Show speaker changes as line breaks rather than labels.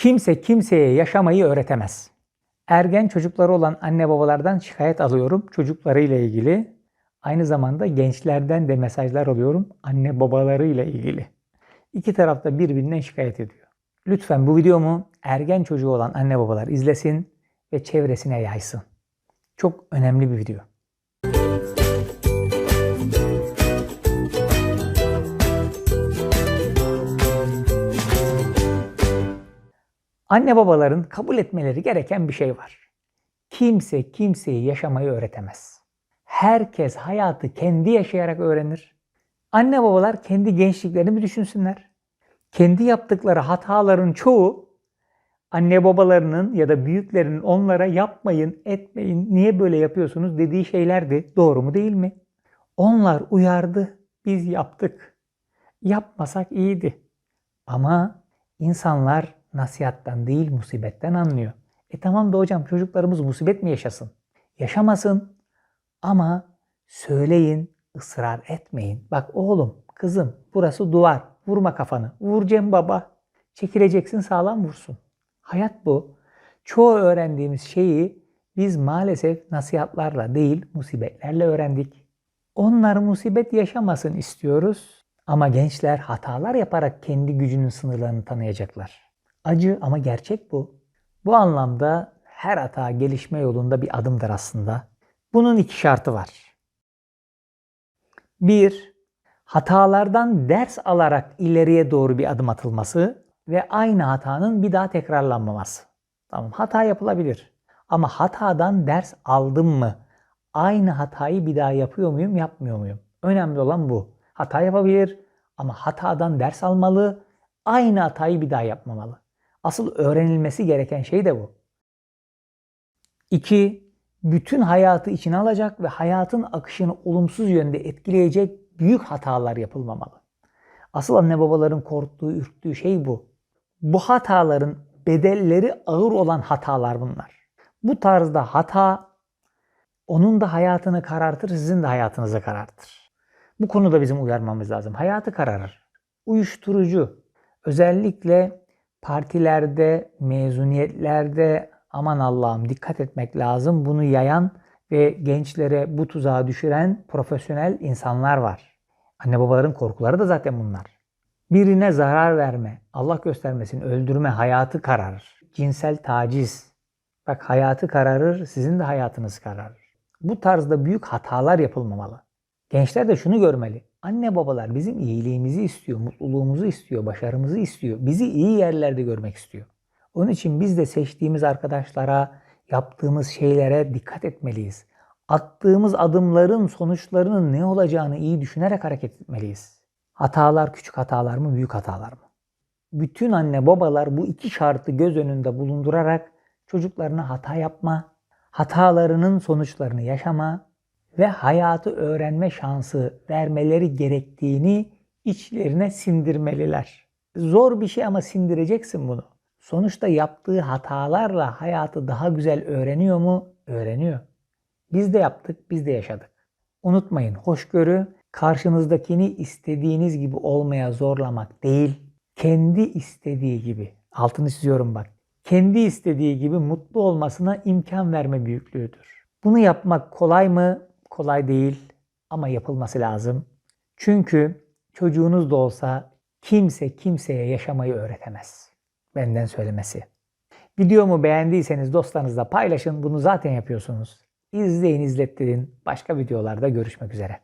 Kimse kimseye yaşamayı öğretemez. Ergen çocukları olan anne babalardan şikayet alıyorum çocuklarıyla ilgili. Aynı zamanda gençlerden de mesajlar alıyorum anne babalarıyla ilgili. İki taraf da birbirinden şikayet ediyor. Lütfen bu videomu ergen çocuğu olan anne babalar izlesin ve çevresine yaysın. Çok önemli bir video. Anne babaların kabul etmeleri gereken bir şey var. Kimse kimseyi yaşamayı öğretemez. Herkes hayatı kendi yaşayarak öğrenir. Anne babalar kendi gençliklerini bir düşünsünler. Kendi yaptıkları hataların çoğu anne babalarının ya da büyüklerinin onlara yapmayın, etmeyin, niye böyle yapıyorsunuz dediği şeylerdi. Doğru mu değil mi? Onlar uyardı, biz yaptık. Yapmasak iyiydi. Ama insanlar nasihattan değil musibetten anlıyor. E tamam da hocam çocuklarımız musibet mi yaşasın? Yaşamasın ama söyleyin, ısrar etmeyin. Bak oğlum, kızım burası duvar. Vurma kafanı. Vur Cem baba. Çekileceksin sağlam vursun. Hayat bu. Çoğu öğrendiğimiz şeyi biz maalesef nasihatlarla değil musibetlerle öğrendik. Onlar musibet yaşamasın istiyoruz ama gençler hatalar yaparak kendi gücünün sınırlarını tanıyacaklar. Acı ama gerçek bu. Bu anlamda her hata gelişme yolunda bir adımdır aslında. Bunun iki şartı var. Bir, hatalardan ders alarak ileriye doğru bir adım atılması ve aynı hatanın bir daha tekrarlanmaması. Tamam hata yapılabilir. Ama hatadan ders aldım mı? Aynı hatayı bir daha yapıyor muyum, yapmıyor muyum? Önemli olan bu. Hata yapabilir ama hatadan ders almalı, aynı hatayı bir daha yapmamalı. Asıl öğrenilmesi gereken şey de bu. İki, bütün hayatı içine alacak ve hayatın akışını olumsuz yönde etkileyecek büyük hatalar yapılmamalı. Asıl anne babaların korktuğu, ürktüğü şey bu. Bu hataların bedelleri ağır olan hatalar bunlar. Bu tarzda hata onun da hayatını karartır, sizin de hayatınızı karartır. Bu konuda bizim uyarmamız lazım. Hayatı kararır. Uyuşturucu, özellikle partilerde, mezuniyetlerde aman Allah'ım dikkat etmek lazım. Bunu yayan ve gençlere bu tuzağa düşüren profesyonel insanlar var. Anne babaların korkuları da zaten bunlar. Birine zarar verme, Allah göstermesin öldürme hayatı kararır. Cinsel taciz. Bak hayatı kararır, sizin de hayatınız kararır. Bu tarzda büyük hatalar yapılmamalı. Gençler de şunu görmeli. Anne babalar bizim iyiliğimizi istiyor, mutluluğumuzu istiyor, başarımızı istiyor. Bizi iyi yerlerde görmek istiyor. Onun için biz de seçtiğimiz arkadaşlara, yaptığımız şeylere dikkat etmeliyiz. Attığımız adımların sonuçlarının ne olacağını iyi düşünerek hareket etmeliyiz. Hatalar küçük hatalar mı, büyük hatalar mı? Bütün anne babalar bu iki şartı göz önünde bulundurarak çocuklarına hata yapma, hatalarının sonuçlarını yaşama ve hayatı öğrenme şansı vermeleri gerektiğini içlerine sindirmeliler. Zor bir şey ama sindireceksin bunu. Sonuçta yaptığı hatalarla hayatı daha güzel öğreniyor mu? Öğreniyor. Biz de yaptık, biz de yaşadık. Unutmayın, hoşgörü karşınızdakini istediğiniz gibi olmaya zorlamak değil, kendi istediği gibi, altını çiziyorum bak, kendi istediği gibi mutlu olmasına imkan verme büyüklüğüdür. Bunu yapmak kolay mı? Kolay değil ama yapılması lazım. Çünkü çocuğunuz da olsa kimse kimseye yaşamayı öğretemez. Benden söylemesi. Videomu beğendiyseniz dostlarınızla paylaşın. Bunu zaten yapıyorsunuz. İzleyin, izlettirin. Başka videolarda görüşmek üzere.